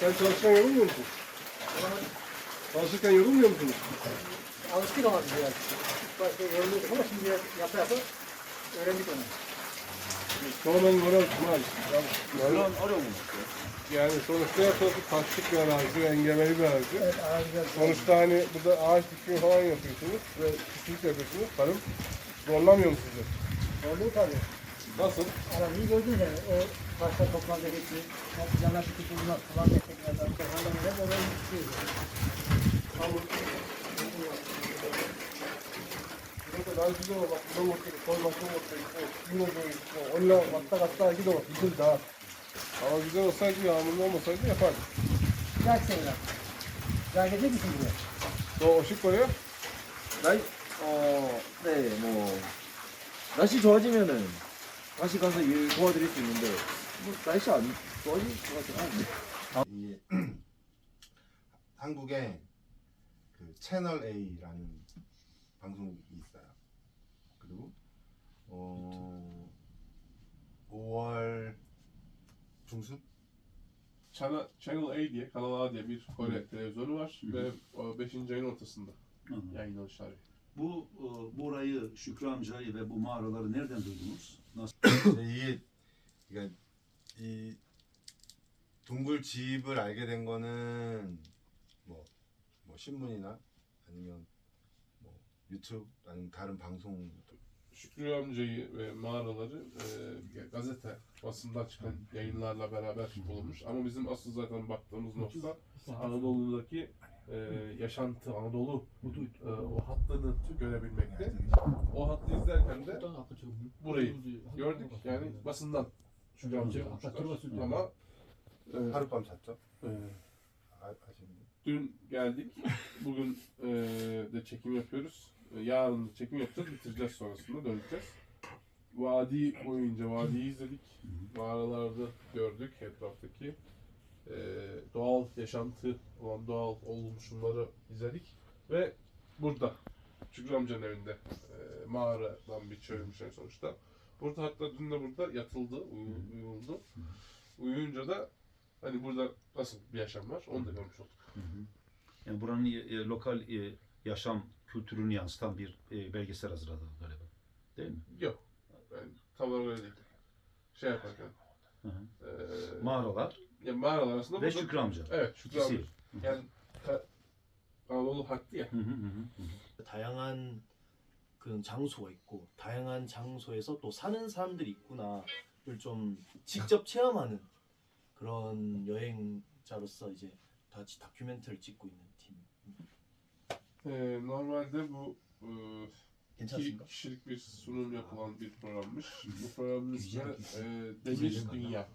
Sen çalışırken yorulmuyor musun? Çalışırken yorulmuyor musunuz? Ama biz biraz. İlk başta yoruluyorduk ama şimdi yapa yapa öğrendik onu. Sonradan yorulmuş mal. Mu? Yani sonuçta yapılası taşlık bir arazi, engebeli bir arazi. Evet, ağacı Sonuçta hani burada ağaç dikimi falan yapıyorsunuz ve çiftçilik yapıyorsunuz. Tarım zorlamıyor mu sizi? Zorluğu tabii. Nasıl? Arabayı gördünüz yani. O başta toplamda geçti. Yapacağına bir kutu bulmak. Kulak teknelerden. Hala hep oraya gitti. Tamam. 날 죽여봐 막 그런 것도 있고 그런 것도 있고 이거도 있고 올라 왔다 갔다 하기도 막 힘들다 ama güzel olsaydı yağmurlu olmasaydı yapardık. Gel Sevda. Gel gelecek misin buraya? 너 오실 거예요? 날, 어, 네, 뭐, 날씨 좋아지면은 다시 가서 일 도와드릴 수 있는데, 뭐, 날씨 안 좋아질 것 않은데. 이 한국에 그 채널 A라는 방송이 있어요. 그리고 어 5월 중순 Channel, Channel A diye, Kanal A diye bir Kore televizyonu var ve 5. ayın ortasında Anladım. yayınlanışlar. Bu e, burayı Şükrü amcayı ve bu mağaraları nereden duydunuz? Nasıl? 이게 그러니까 이 동굴 집을 알게 된 거는 뭐, 뭐 신문이나 아니면 뭐 유튜브 아니면 다른 방송 Şükrü amcayı ve mağaraları e, gazete basında çıkan yayınlarla beraber bulunmuş. Ama bizim asıl zaten baktığımız nokta Anadolu'daki e, yaşantı, Anadolu e, o hattını görebilmekte. O hattı izlerken de burayı gördük. Yani basından Şükrü amcayı bulmuşlar. Ama e, 하룻밤 잤죠? e, 아, 아시는 Dün geldik. Bugün e, de çekim yapıyoruz. E, yarın da çekim yapacağız. Bitireceğiz sonrasında döneceğiz. Vadi boyunca vadiyi izledik. Mağaralarda gördük etraftaki. e, doğal yaşantı olan doğal oluşumları izledik. Ve burada Şükrü amcanın evinde e, mağaradan bir çevirmişler sonuçta. Burada hatta dün de burada yatıldı, uyu- uyuldu. Uyuyunca da hani burada nasıl bir yaşam var onu da görmüş olduk. Yani buranın e, e, lokal e, yaşam kültürünü yansıtan bir e, belgesel hazırladı galiba. Değil mi? Yok. Yani tam olarak öyle değil. Şey yaparken. Hı hı. eee Mağaralar ya mağaralar arasında ve burada- Şükrü amca. Evet Şükrü İkisi. amca. Yani ka- Anadolu hattı ya. 다양한 그런 장소가 있고 다양한 장소에서 또 사는 사람들이 있구나를 좀 직접 체험하는 그런 여행자로서 이제 같이 다큐멘터리를 찍고 있는 팀. Normalde bu eee, iki 괜찮습니까? kişilik bir sunum yapılan bir programmış. Bu programın ismi eee, Demir Dünya.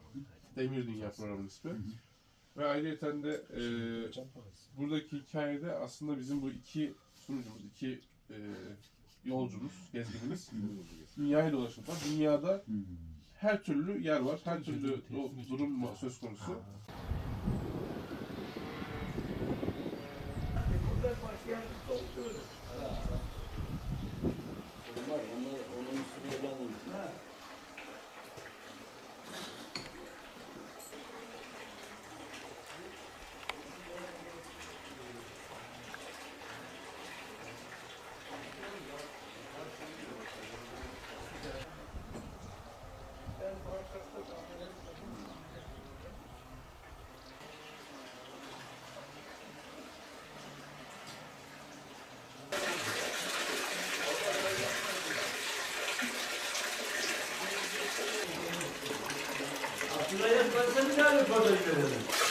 Demir Dünya programının ismi. Ve ayrıca de e, buradaki hikayede aslında bizim bu iki sunucumuz, iki e, yolcumuz, gezginimiz dünyayı dolaşıyorlar. Dünyada her türlü yer var, her türlü durum söz konusu. Buradan başlayalım, 꺼져 있는